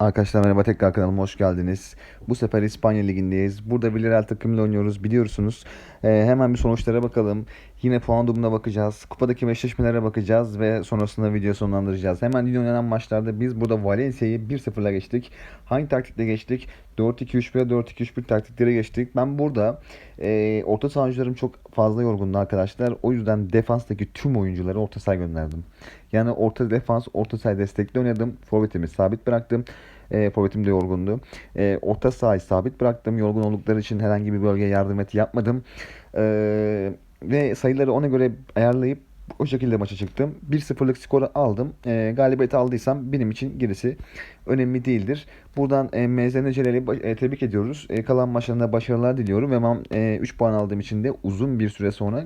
Arkadaşlar merhaba tekrar kanalıma hoş geldiniz. Bu sefer İspanya Ligi'ndeyiz. Burada Villarreal takımıyla oynuyoruz biliyorsunuz. Ee, hemen bir sonuçlara bakalım. Yine puan durumuna bakacağız. Kupadaki eşleşmelere bakacağız ve sonrasında video sonlandıracağız. Hemen dün oynanan maçlarda biz burada Valencia'yı 1-0'la geçtik. Hangi taktikle geçtik? 4-2-3-1'e 4-2-3-1 taktikleri geçtik. Ben burada e, orta saha oyuncularım çok fazla yorgundu arkadaşlar. O yüzden defanstaki tüm oyuncuları orta saha gönderdim. Yani orta defans, orta saha destekli oynadım. Forvetimi sabit bıraktım. E, forvetim de yorgundu. E, orta sahayı sabit bıraktım. Yorgun oldukları için herhangi bir bölgeye yardım et yapmadım. E, ve sayıları ona göre ayarlayıp o şekilde maça çıktım. 1-0'lık skoru aldım. E, galibiyet aldıysam benim için gerisi önemli değildir. Buradan e, MZN Celal'i e, tebrik ediyoruz. E, kalan maçlarında başarılar diliyorum ve ben e, 3 puan aldığım için de uzun bir süre sonra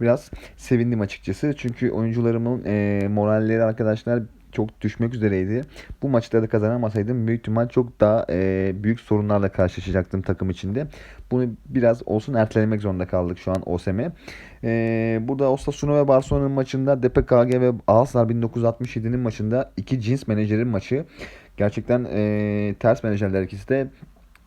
biraz sevindim açıkçası. Çünkü oyuncularımın e, moralleri arkadaşlar çok düşmek üzereydi. Bu maçları da kazanamasaydım büyük ihtimal çok daha e, büyük sorunlarla karşılaşacaktım takım içinde. Bunu biraz olsun ertelemek zorunda kaldık şu an OSM'e. E, burada Osasuna ve Barcelona'nın maçında DPKG ve Alsar 1967'nin maçında iki cins menajerin maçı. Gerçekten e, ters menajerler ikisi de.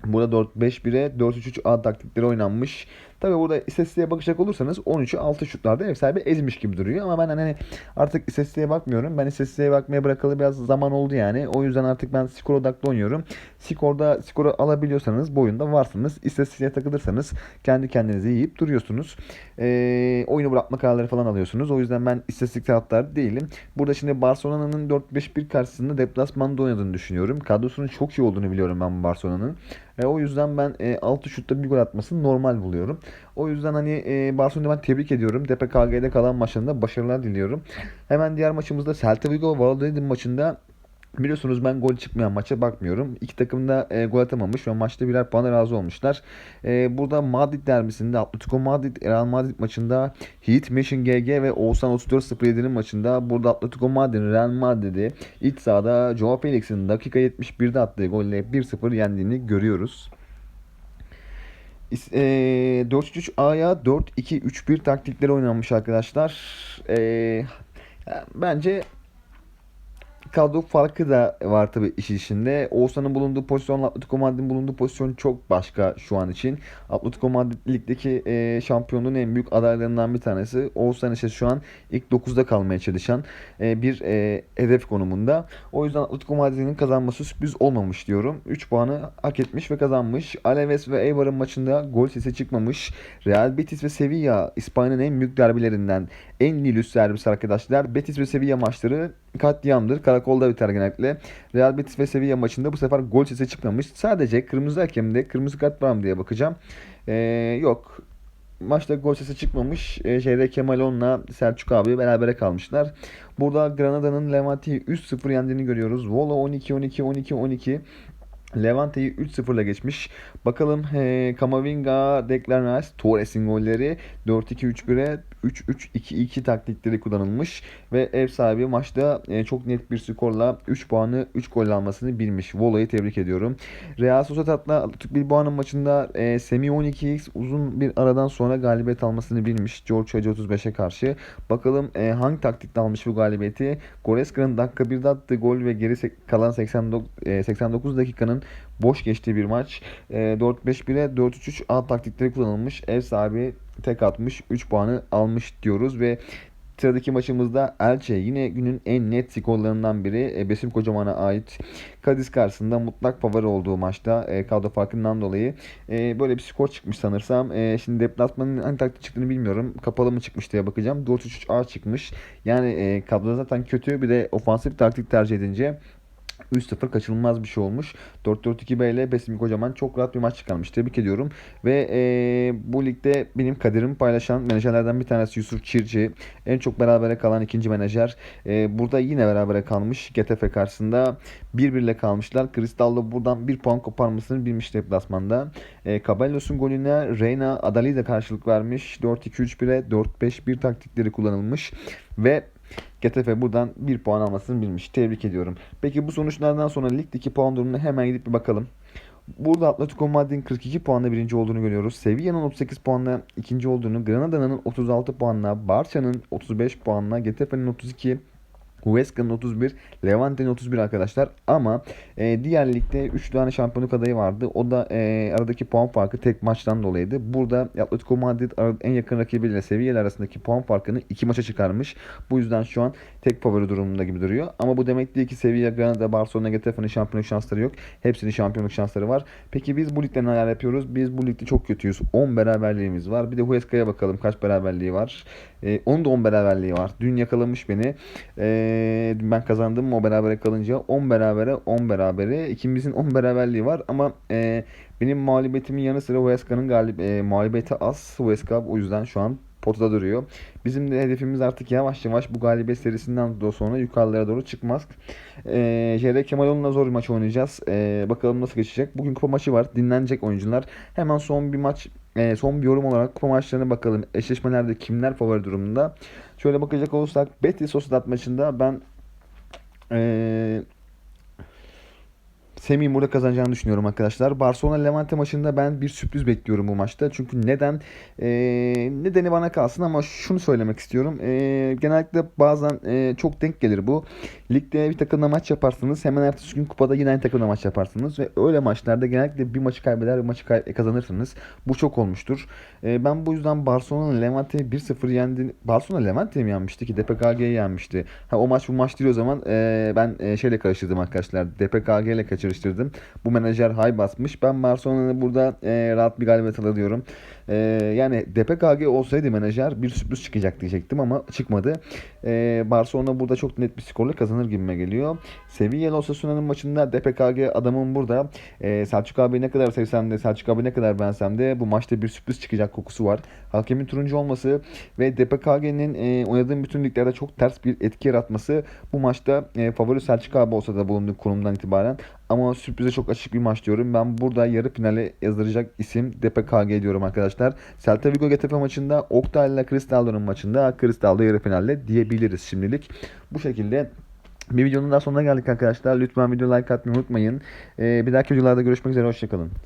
Burada 4-5-1'e 4-3-3 taktikleri oynanmış. Tabi burada istatistiğe bakacak olursanız 13'ü 6 şutlarda ev sahibi ezmiş gibi duruyor. Ama ben hani artık istatistiğe bakmıyorum. Ben istatistiğe bakmaya bırakalı biraz zaman oldu yani. O yüzden artık ben skor odaklı oynuyorum. Skorda skoru alabiliyorsanız bu oyunda varsınız. İstatistiğe takılırsanız kendi kendinizi yiyip duruyorsunuz. Ee, oyunu bırakma kararları falan alıyorsunuz. O yüzden ben istatistik taraftarı değilim. Burada şimdi Barcelona'nın 4-5-1 karşısında deplasmanda oynadığını düşünüyorum. Kadrosunun çok iyi olduğunu biliyorum ben Barcelona'nın. E, o yüzden ben e, 6 şutta bir gol atmasını normal buluyorum. O yüzden hani e, Barcelona'yı ben tebrik ediyorum. DPKG'de kalan maçlarında başarılar diliyorum. Hemen diğer maçımızda Celta Vigo Valladolid maçında Biliyorsunuz ben gol çıkmayan maça bakmıyorum. İki takım da e, gol atamamış ve maçta birer puana razı olmuşlar. E, burada Madrid derbisinde Atletico Madrid Real Madrid maçında Heat Mission GG ve Oğuzhan 34-07'nin maçında burada Atletico Madrid Real Madrid'i iç sahada Joao Felix'in dakika 71'de attığı golle 1-0 yendiğini görüyoruz. E, 4-3-3-A'ya 4-2-3-1 taktikleri oynanmış arkadaşlar. E, bence kadro farkı da var tabii iş içinde. Oğuzhan'ın bulunduğu pozisyon, Atletico Madrid'in bulunduğu pozisyon çok başka şu an için. Atletico Madrid ligdeki e, şampiyonluğun en büyük adaylarından bir tanesi. Oğuzhan ise şu an ilk 9'da kalmaya çalışan e, bir e, hedef konumunda. O yüzden Atletico Madrid'in kazanması sürpriz olmamış diyorum. 3 puanı hak etmiş ve kazanmış. Alaves ve Eibar'ın maçında gol sesi çıkmamış. Real Betis ve Sevilla İspanya'nın en büyük derbilerinden en lilüs derbisi arkadaşlar. Betis ve Sevilla maçları katliamdır. Karakolda biter genellikle. Real Betis ve Sevilla maçında bu sefer gol sesi çıkmamış. Sadece kırmızı hakemde kırmızı kart var mı diye bakacağım. Ee, yok. Maçta gol sesi çıkmamış. Ee, şeyde Kemal On'la Selçuk abi berabere kalmışlar. Burada Granada'nın Levante'yi 3-0 yendiğini görüyoruz. Volo 12-12-12-12. Levante'yi 3-0'la geçmiş. Bakalım he, Kamavinga, Declan Rice, Torres'in golleri 4-2-3-1'e 3-3-2-2 taktikleri kullanılmış ve ev sahibi maçta e, çok net bir skorla 3 puanı 3 gol almasını bilmiş. Vola'yı tebrik ediyorum. Real Sociedad'la Atletico Bilbao'nun maçında e, Semih 12x uzun bir aradan sonra galibiyet almasını bilmiş. George Hagi 35'e karşı. Bakalım e, hangi taktikle almış bu galibiyeti? Goreska'nın dakika 1'de attığı gol ve geri kalan 89, e, 89 dakikanın boş geçtiği bir maç. E, 4-5-1'e 4-3-3 alt taktikleri kullanılmış. Ev sahibi tek atmış 3 puanı almış diyoruz ve Sıradaki maçımızda Elche yine günün en net skorlarından biri e, Besim Kocaman'a ait Cadiz karşısında mutlak favori olduğu maçta e, kadro farkından dolayı e, böyle bir skor çıkmış sanırsam. Şimdi deplasmanın hangi taktik çıktığını bilmiyorum. Kapalı mı çıkmış diye bakacağım. 4-3-3 A çıkmış. Yani kadro zaten kötü bir de ofansif taktik tercih edince 3-0 kaçınılmaz bir şey olmuş. 4-4-2 ile Besim Kocaman çok rahat bir maç çıkarmış. Tebrik ediyorum. Ve e, bu ligde benim kaderimi paylaşan menajerlerden bir tanesi Yusuf Çirci. En çok berabere kalan ikinci menajer. E, burada yine berabere kalmış. Getafe karşısında 1-1 ile kalmışlar. Cristaldo buradan 1 puan koparmasını bilmiş deplasmanda. E, Caballos'un golüne Reyna Adalide karşılık vermiş. 4-2-3-1'e 4-5-1 taktikleri kullanılmış. Ve Getafe buradan 1 puan almasını bilmiş. Tebrik ediyorum. Peki bu sonuçlardan sonra ligdeki puan durumuna hemen gidip bir bakalım. Burada Atletico Madrid'in 42 puanla birinci olduğunu görüyoruz. Sevilla'nın 38 puanla ikinci olduğunu, Granada'nın 36 puanla, Barça'nın 35 puanla, Getafe'nin 32, Huesca'nın 31, Levante'nin 31 arkadaşlar. Ama e, diğer ligde 3 tane şampiyonluk adayı vardı. O da e, aradaki puan farkı tek maçtan dolayıydı. Burada Atletico Madrid en yakın rakibiyle seviyeler arasındaki puan farkını 2 maça çıkarmış. Bu yüzden şu an tek favori durumunda gibi duruyor. Ama bu demek değil ki Sevilla, Granada, Barcelona, Getafe'nin şampiyonluk şansları yok. Hepsinin şampiyonluk şansları var. Peki biz bu ligde neler yapıyoruz? Biz bu ligde çok kötüyüz. 10 beraberliğimiz var. Bir de Huesca'ya bakalım kaç beraberliği var. E, onun da 10 beraberliği var. Dün yakalamış beni. E, ben kazandım o berabere kalınca 10 berabere 10 berabere. İkimizin 10 beraberliği var ama e, benim mağlubiyetimin yanı sıra Huesca'nın galib e, mağlubiyeti az. Huesca o yüzden şu an potada duruyor. Bizim de hedefimiz artık yavaş yavaş bu galibiyet serisinden de sonra yukarılara doğru çıkmaz. Ee, JR Kemalon'la zor bir maç oynayacağız. Ee, bakalım nasıl geçecek. Bugün kupa maçı var. Dinlenecek oyuncular. Hemen son bir maç, e, son bir yorum olarak kupa maçlarına bakalım. Eşleşmelerde kimler favori durumunda? Şöyle bakacak olursak Betis Sociedad maçında ben e, Semih'in burada kazanacağını düşünüyorum arkadaşlar. Barcelona Levante maçında ben bir sürpriz bekliyorum bu maçta. Çünkü neden? Ee, nedeni bana kalsın ama şunu söylemek istiyorum. Ee, genellikle bazen e, çok denk gelir bu. Ligde bir takımla maç yaparsınız. Hemen ertesi gün kupada yine aynı takımla maç yaparsınız. Ve öyle maçlarda genellikle bir maçı kaybeder bir maçı kazanırsınız. Bu çok olmuştur. Ee, ben bu yüzden Barcelona'nın Levante'yi 1-0 yendi. Barcelona Levante'yi mi yenmişti ki? DPKG'yi yenmişti. Ha, o maç bu maç değil o zaman. Ee, ben e, şeyle karıştırdım arkadaşlar. DPKG ile kaçırıştırdım. Bu menajer hay basmış. Ben Barcelona'nın burada e, rahat bir galibiyet alır diyorum. E, yani DPKG olsaydı menajer bir sürpriz çıkacak diyecektim ama çıkmadı. E, Barcelona burada çok net bir skorla kazanır gibime geliyor. Sevilla Osasuna'nın maçında DPKG adamın burada. E, Selçuk abi ne kadar sevsem de Selçuk abi ne kadar bensem de bu maçta bir sürpriz çıkacak kokusu var. Hakemin turuncu olması ve DPKG'nin e, oynadığı bütün liglerde çok ters bir etki yaratması bu maçta e, favori Selçuk abi olsa da bulunduğu konumdan itibaren ama sürprize çok açık bir maç diyorum. Ben burada yarı finale yazdıracak isim DPKG diyorum arkadaşlar. Celta Vigo Getafe maçında Oktay ile Cristaldo'nun maçında Cristaldo yarı finalle diyebiliriz şimdilik. Bu şekilde bir videonun daha sonuna geldik arkadaşlar. Lütfen video like atmayı unutmayın. Ee, bir dahaki videolarda görüşmek üzere. Hoşçakalın.